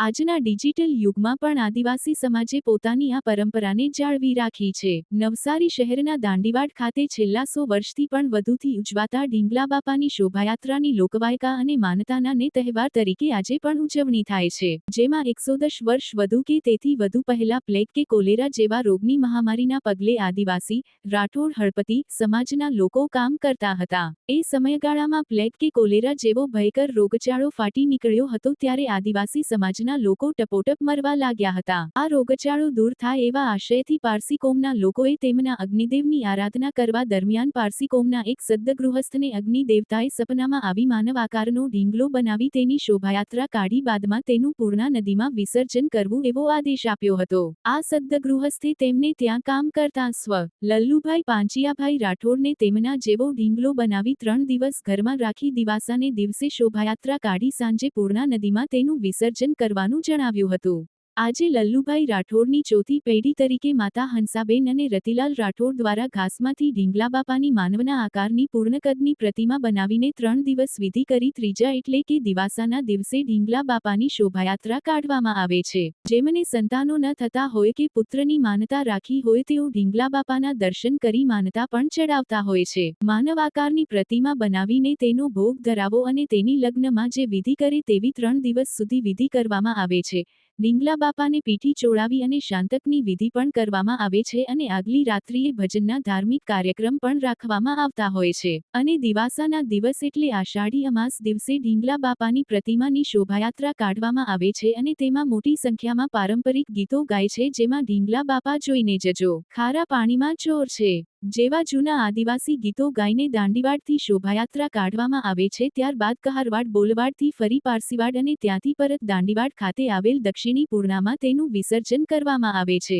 આજના ડિજિટલ યુગમાં પણ આદિવાસી સમાજે પોતાની આ પરંપરાને જાળવી રાખી છે. નવસારી શહેરના દાંડીવાડ ખાતે છેલ્લા સો વર્ષથી પણ વધુથી ઉજવાતા ડીંગલા બાપાની શોભાયાત્રાની લોકવાયકા અને માનતાના ને તહેવાર તરીકે આજે પણ ઉજવણી થાય છે. જેમાં એકસો દસ વર્ષ વધુ કે તેથી વધુ પહેલા પ્લેગ કે કોલેરા જેવા રોગની મહામારીના પગલે આદિવાસી, રાઠોડ, હળપતિ સમાજના લોકો કામ કરતા હતા. એ સમયગાળામાં પ્લેગ કે કોલેરા જેવો ભયંકર રોગચાળો ફાટી નીકળ્યો હતો ત્યારે આદિવાસી સમાજના લોકો ટપોટપ મરવા લાગ્યા હતા. આ રોગચાળો દૂર થાય એવા આશયથી પારસી કોમના લોકોએ તેમના અગ્નિદેવની આરાધના કરવા દરમિયાન પારસી કોમના એક સદ્દ ગૃહસ્થને અગ્નિદેવતાએ સપનામાં આવી માનવ આકારનો ઢીંગલો બનાવી તેની શોભાયાત્રા કાઢી બાદમાં તેનું પૂર્ણા નદીમાં વિસર્જન કરવું એવો આદેશ આપ્યો હતો. આ સદ્દ ગૃહસ્થે તેમને ત્યાં કામ કરતા સ્વ. લલ્લુભાઈ પાંચિયાભાઈ રાઠોડને તેમના જેવો ઢીંગલો બનાવી ત્રણ દિવસ ઘરમાં રાખી દિવાસાને દિવસે શોભાયાત્રા કાઢી સાંજે પૂર્ણા નદીમાં તેનું વિસર્જન કરવાનું જણાવ્યું હતું. આજે લલ્લુભાઈ રાઠોડની ચોથી પેઢી તરીકે માતા હંસાબેન અને રતિલાલ રાઠોડ દ્વારા ઘાસમાંથી ઢીંગલા બાપાની માનવના આકારની પૂર્ણકદની પ્રતિમા બનાવીને ત્રણ દિવસ વિધિ કરી ત્રીજા એટલે કે દિવાસાના દિવસે ઢીંગલાબાપાની શોભાયાત્રા કાઢવામાં આવે છે. જેમને સંતાનો ન થતા હોય કે પુત્રની માનતા રાખી હોય તેઓ ઢીંગલા બાપાના દર્શન કરી માનતા પણ ચડાવતા હોય છે. માનવ આકારની પ્રતિમા બનાવીને તેનો ભોગ ધરાવો અને તેની લગ્નમાં જે વિધિ કરે તેવી ત્રણ દિવસ સુધી વિધિ કરવામાં આવે છે. ડીંગલા બાપાને પીઠી ચોળાવી અને શાંતકની વિધિ પણ કરવામાં આવે છે અને આગલી રાત્રિએ ભજનના ધાર્મિક કાર્યક્રમ પણ રાખવામાં આવતા હોય છે. અને દિવાસાના દિવસ એટલે આષાઢી અમાસ દિવસે ઢીંગલા બાપાની પ્રતિમાની શોભાયાત્રા કાઢવામાં આવે છે અને તેમાં મોટી સંખ્યામાં પારંપરિક ગીતો ગાય છે જેમાં ઢીંગલા બાપા જોઈને જજો. ખારા પાણીમાં ચોર છે. જેવા જૂના આદિવાસી ગીતો ગાઈને દાંડીવાડથી શોભાયાત્રા કાઢવામાં આવે છે ત્યારબાદ કહારવાડ બોલવાડથી ફરી પારસીવાડ અને ત્યાંથી પરત દાંડીવાડ ખાતે આવેલ દક્ષિણી પૂર્ણામાં તેનું વિસર્જન કરવામાં આવે છે.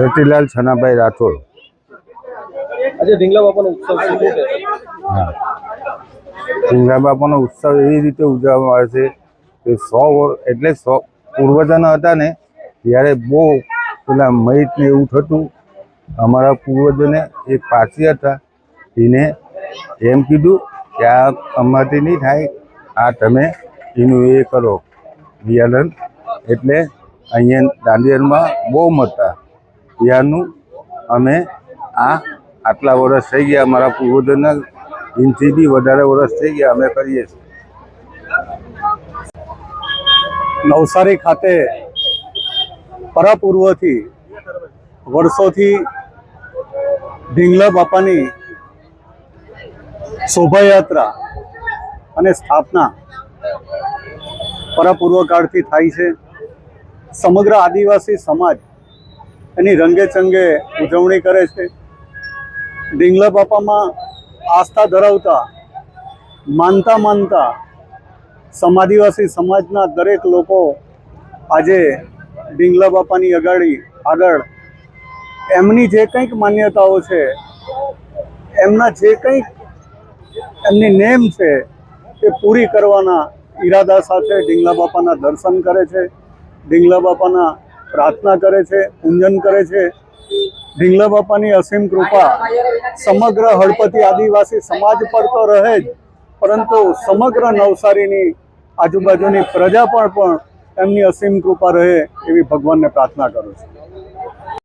રતિલાલ છનાભાઈ રાઠોડ. આજે ઢીંગલા બાપાનો ઉત્સવ શું છે? હા. સિંગા બાપાનો ઉત્સવ એવી રીતે ઉજવવામાં આવે છે કે સો વર્ષ એટલે સો પૂર્વજનો હતા ને ત્યારે બહુ પેલા મહિત ને એવું થતું અમારા પૂર્વજોને એક પાછી હતા. એને એમ કીધું કે આ અમારાથી નહીં થાય, આ તમે એનું એ કરો. બિયારણ એટલે અહીંયા દાંડિયારમાં બહુ મતા ત્યાંનું અમે આ આટલા વર્ષ થઈ ગયા. અમારા પૂર્વજોના એનથી બી વધારે વર્ષ થઈ ગયા અમે કરીએ છીએ. નવસારી ખાતે પરાપૂર્વથી વર્ષોથી ઢીંગલા બાપાની શોભાયાત્રા અને સ્થાપના પરાપૂર્વ કાળથી થાય છે. સમગ્ર આદિવાસી સમાજ એની રંગે ચંગે ઉજવણી કરે છે. ઢીંગલા બાપામાં આસ્થા ધરાવતા, માનતા માનતા સમાદિવાસી સમાજના દરેક લોકો આજે ડીંગલા બાપાની અગાડી આગળ એમની જે કંઈક માન્યતાઓ છે, એમના જે કંઈક એમની નેમ છે, એ પૂરી કરવાના ઈરાદા સાથે ડીંગલા બાપાના દર્શન કરે છે ડીંગલા બાપાના પ્રાર્થના કરે છે, પૂંજન કરે છે. ઢીંગલા બાપાની અસીમ કૃપા સમગ્ર હળપતિ આદિવાસી સમાજ પર તો રહે જ, પરંતુ સમગ્ર નવસારીની આજુબાજુની પ્રજા પર પણ એમની અસીમ કૃપા રહે એવી ભગવાનને પ્રાર્થના કરું છું.